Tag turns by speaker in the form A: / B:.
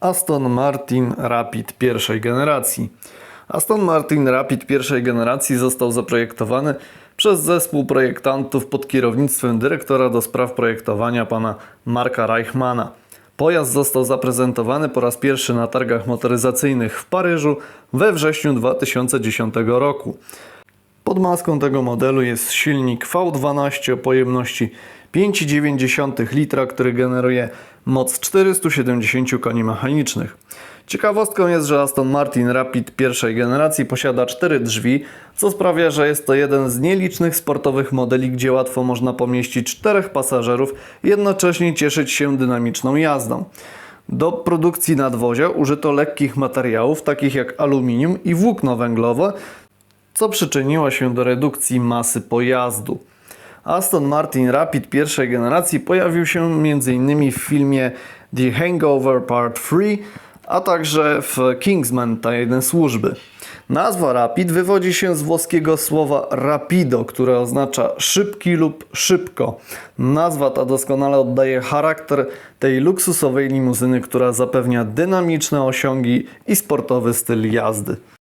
A: Aston Martin Rapid pierwszej generacji. Aston Martin Rapid pierwszej generacji został zaprojektowany przez zespół projektantów pod kierownictwem dyrektora do spraw projektowania pana Marka Reichmana. Pojazd został zaprezentowany po raz pierwszy na targach motoryzacyjnych w Paryżu we wrześniu 2010 roku. Pod maską tego modelu jest silnik V12 o pojemności 5,9 litra, który generuje moc 470 koni mechanicznych. Ciekawostką jest, że Aston Martin Rapid pierwszej generacji posiada cztery drzwi, co sprawia, że jest to jeden z nielicznych sportowych modeli, gdzie łatwo można pomieścić czterech pasażerów jednocześnie cieszyć się dynamiczną jazdą. Do produkcji nadwozia użyto lekkich materiałów, takich jak aluminium i włókno węglowe, co przyczyniło się do redukcji masy pojazdu. Aston Martin Rapid pierwszej generacji pojawił się m.in. w filmie The Hangover Part 3, a także w Kingsman Tajne Służby. Nazwa Rapid wywodzi się z włoskiego słowa rapido, które oznacza szybki lub szybko. Nazwa ta doskonale oddaje charakter tej luksusowej limuzyny, która zapewnia dynamiczne osiągi i sportowy styl jazdy.